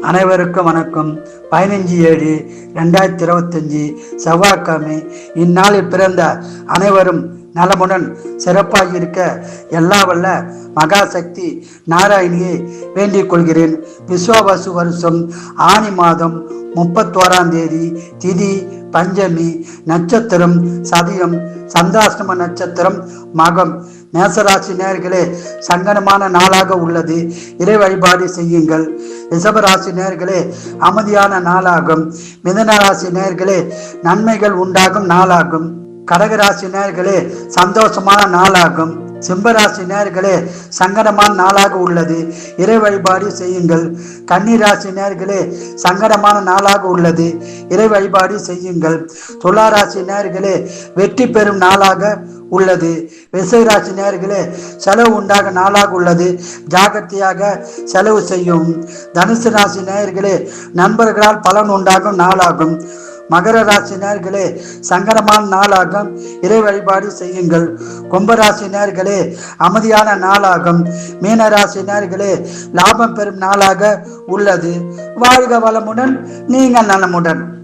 அனைவருக்கும் வணக்கம். பதினஞ்சு ஏழு ரெண்டாயிரத்தி இருபத்தஞ்சி செவ்வாய்க்கிழமை. இந்நாளில் பிறந்த அனைவரும் நலமுடன் சிறப்பாக இருக்க எல்லா வல்ல மகாசக்தி நாராயணியை வேண்டிக் கொள்கிறேன். விஸ்வாவாசு வருஷம் ஆனி மாதம் முப்பத்தோராம் தேதி திதி பஞ்சமி நட்சத்திரம் சதயம் சந்தாஷ்டம நட்சத்திரம் மகம். மேசராசி நேர்களே சங்கடமான நாளாக உள்ளது. இறை வழிபாடு செய்யுங்கள். ரிஷபராசி நேர்களே அமைதியான நாளாகும். மிதன ராசி நேர்களே நன்மைகள் உண்டாகும் நாளாகும். கடகராசி நேர்களே சந்தோஷமான நாளாகும். சிம்பராசி நேர்களே சங்கடமான நாளாக உள்ளது. இறை வழிபாடு செய்யுங்கள். கன்னிராசி நேர்களே சங்கடமான நாளாக உள்ளது. இறை வழிபாடு செய்யுங்கள். துளாராசி நேர்களே வெற்றி பெறும் நாளாக உள்ளது. விசைராசி நேர்களே செலவு உண்டாக நாளாக உள்ளது. ஜாகிரதையாக செலவு செய்யும். தனுசு ராசி நேயர்களே நண்பர்களால் பலன் உண்டாகும் நாளாகும். மகர ராசி நேர்களே சங்கடமான நாளாகும். இறை வழிபாடு செய்யுங்கள். கும்பராசி நேர்களே அமைதியான நாளாகும். மீன ராசி நேர்களே லாபம் பெறும் நாளாக உள்ளது. வாழ்க வளமுடன் நீங்கள் நலமுடன்.